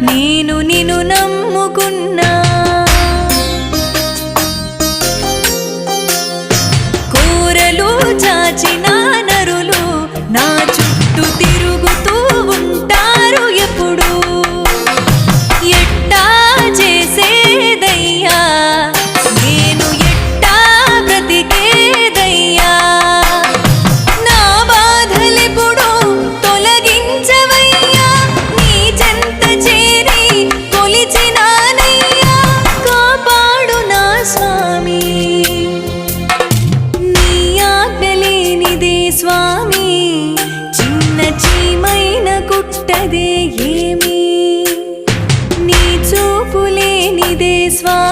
నేను నిన్ను నమ్ముకున్నా. కూరలు చాచిన నరులు నా చుట్టూ తిరు స్వామి చిన్న చీమైన కుట్టదే ఏమి? నీ చూపులేనిదే స్వామి.